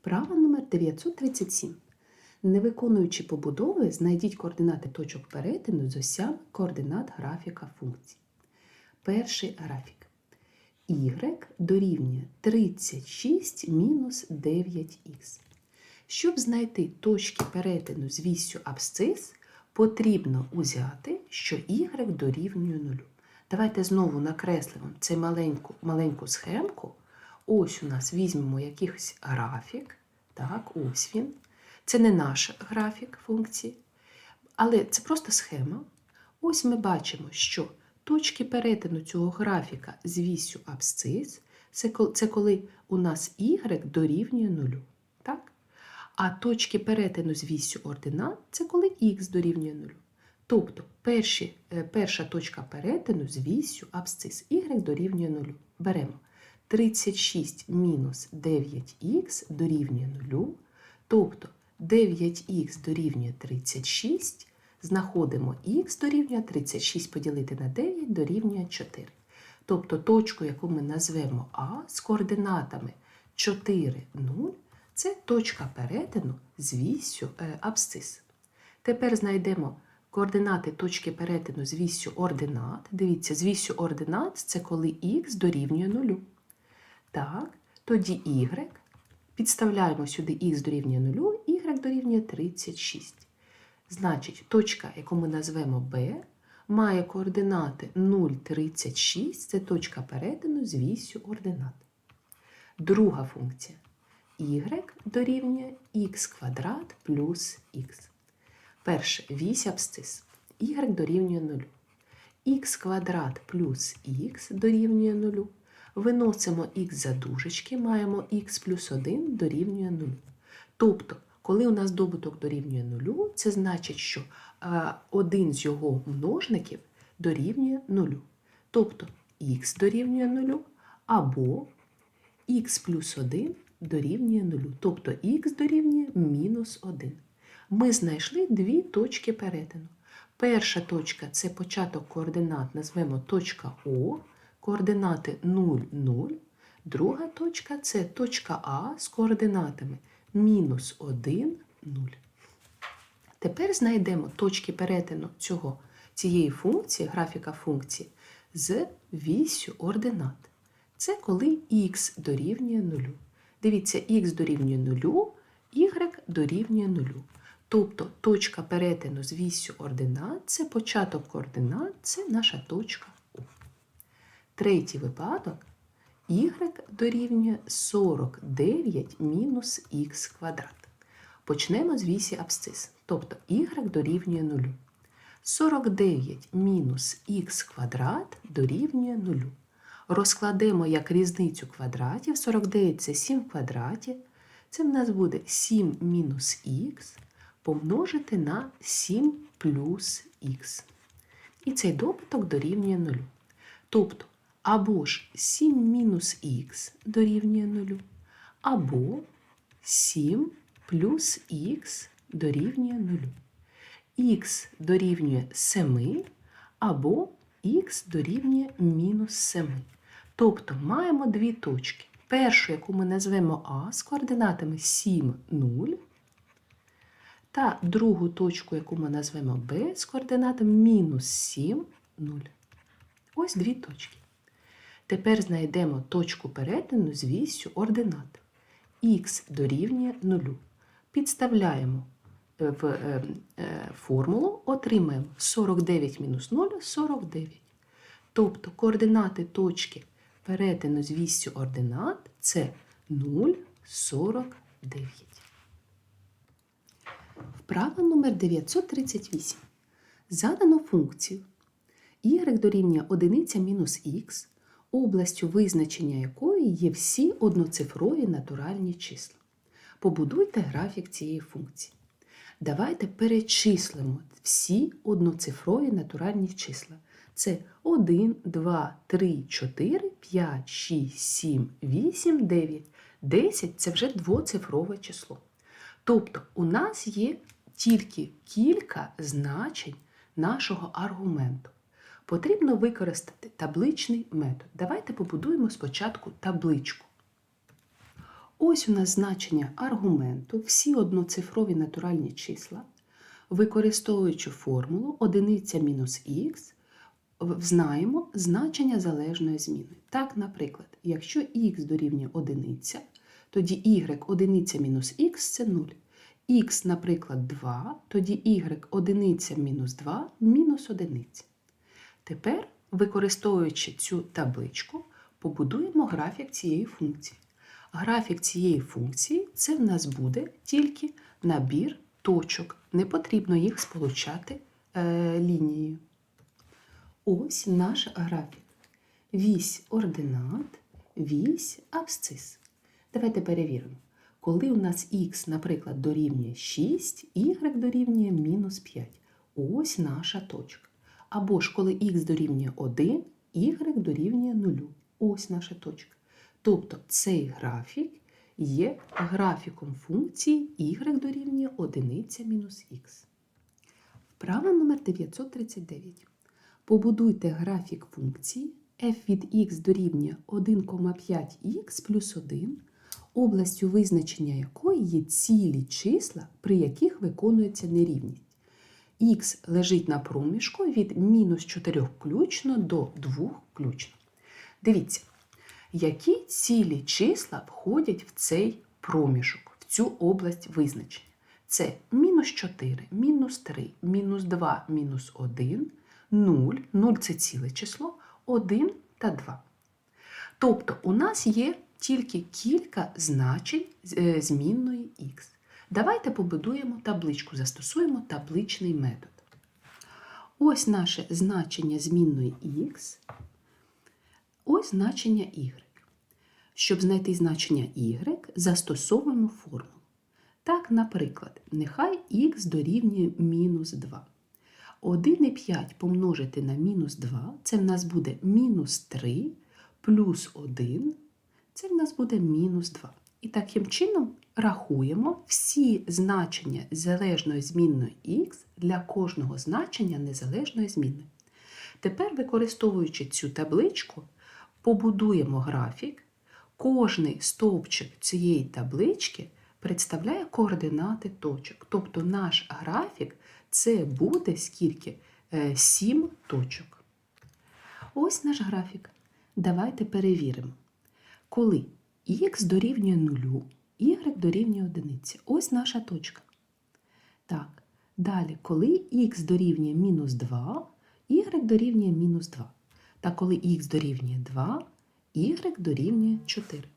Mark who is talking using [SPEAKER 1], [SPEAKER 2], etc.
[SPEAKER 1] Вправа номер 937. Не виконуючи побудови, знайдіть координати точок перетину з осями координат графіка функцій. Перший графік. Y дорівнює 36 мінус 9х. Щоб знайти точки перетину з вісю абсцис, потрібно узяти, що y дорівнює 0. Давайте знову накреслимо цю маленьку, маленьку схемку. Ось у нас візьмемо якийсь графік. Так, ось він. Це не наш графік функції, але це просто схема. Ось ми бачимо, що точки перетину цього графіка з вісю абсцис це коли у нас y дорівнює 0. Так? А точки перетину з вісю ординат це коли х дорівнює 0. Тобто перші, е, перша точка перетину з вісю абсцис y дорівнює 0. Беремо 36 мінус 9х дорівнює 0. Тобто 9х дорівнює 36. Знаходимо х дорівнює 36 поділити на 9 дорівнює 4. Тобто точку, яку ми назвемо А з координатами 4, 0, це точка перетину з вісю е, абсцис. Тепер знайдемо координати точки перетину з вісю ординат. Дивіться, з вісю ординат це коли х дорівнює 0. Так, тоді y. Підставляємо сюди х дорівнює 0, y дорівнює 36. Значить, точка, яку ми назвемо b, має координати 0,36, це точка перетину з вісю ординат. Друга функція y дорівнює х квадрат плюс х. Перше, вісь абсцис. y дорівнює 0. х квадрат плюс х дорівнює 0. Виносимо х за дужечки, маємо х плюс 1 дорівнює 0. Тобто, коли у нас добуток дорівнює 0, це значить, що е, один з його множників дорівнює 0. Тобто х дорівнює 0 або х плюс 1 дорівнює 0. Тобто х дорівнює мінус 1. Ми знайшли дві точки перетину. Перша точка це початок координат, назвемо точка О, координати 0, 0. Друга точка це точка А з координатами мінус 1, 0. Тепер знайдемо точки перетину цього, цієї функції, графіка функції, з вісю ординат. Це коли х дорівнює 0. Дивіться, х дорівнює 0, y дорівнює 0. Тобто точка перетину з вісю ординат це початок координат, це наша точка. Третій випадок y дорівнює 49 мінус х квадрат. Почнемо з вісі абсцис, тобто y дорівнює 0. 49 мінус х квадрат дорівнює 0. Розкладемо як різницю квадратів. 49 це 7 в квадраті. Це в нас буде 7 мінус х помножити на 7 плюс х. І цей добуток дорівнює 0. Тобто, або ж 7 мінус х дорівнює 0, або 7 плюс х дорівнює 0. х дорівнює 7, або х дорівнює мінус 7. Тобто маємо дві точки. Першу, яку ми назвемо А з координатами 7, 0, та другу точку, яку ми назвемо Б з координатами мінус 7, 0. Ось дві точки. Тепер знайдемо точку перетину з вісю ординат. Х дорівнює 0. Підставляємо е, в е, е, формулу, отримаємо 49 мінус 0 49. Тобто координати точки перетину з вісю ординат це 0, 49. Вправа номер 938. Задано функцію y дорівнює 1 мінус х, областю визначення якої є всі одноцифрові натуральні числа. Побудуйте графік цієї функції. Давайте перечислимо всі одноцифрові натуральні числа. Це 1, 2, 3, 4, 5, 6, 7, 8, 9. 10 це вже двоцифрове число. Тобто у нас є тільки кілька значень нашого аргументу. Потрібно використати табличний метод. Давайте побудуємо спочатку табличку. Ось у нас значення аргументу, всі одноцифрові натуральні числа, використовуючи формулу одиниця мінус х, знаємо значення залежної зміни. Так, наприклад, якщо х дорівнює одиниця, тоді y одиниця мінус х це 0. х, наприклад, 2, тоді y одиниця мінус 2 мінус одиниця. Тепер, використовуючи цю табличку, побудуємо графік цієї функції. Графік цієї функції це в нас буде тільки набір точок. Не потрібно їх сполучати е, лінією. Ось наш графік. Вісь ординат, вісь абсцис. Давайте перевіримо. Коли у нас х, наприклад, дорівнює 6, y дорівнює мінус 5. Ось наша точка. Або ж коли х дорівнює 1, y дорівнює 0. Ось наша точка. Тобто цей графік є графіком функції y дорівнює 1 мінус х. Вправа номер 939. Побудуйте графік функції f від x дорівнює 1,5х плюс 1, областю визначення якої є цілі числа, при яких виконується нерівність. Х лежить на проміжку від мінус 4 включно до 2 включно. Дивіться, які цілі числа входять в цей проміжок, в цю область визначення. Це мінус 4, мінус 3, мінус 2, мінус 1, 0, 0 це ціле число, 1 та 2. Тобто у нас є тільки кілька значень е, змінної х. Давайте побудуємо табличку, застосуємо табличний метод. Ось наше значення змінної х, ось значення y. Щоб знайти значення y, застосовуємо формулу. Так, наприклад, нехай х дорівнює мінус 2. 1,5 помножити на мінус 2 це в нас буде мінус 3 плюс 1 це в нас буде мінус 2. І таким чином рахуємо всі значення залежної змінної х для кожного значення незалежної змінної. Тепер, використовуючи цю табличку, побудуємо графік. Кожний стовпчик цієї таблички представляє координати точок. Тобто наш графік це буде скільки? 7 точок. Ось наш графік. Давайте перевіримо. Коли х дорівнює 0, y дорівнює 1. Ось наша точка. Так, далі, коли х дорівнює мінус 2, y дорівнює мінус 2. Та коли х дорівнює 2, y дорівнює 4.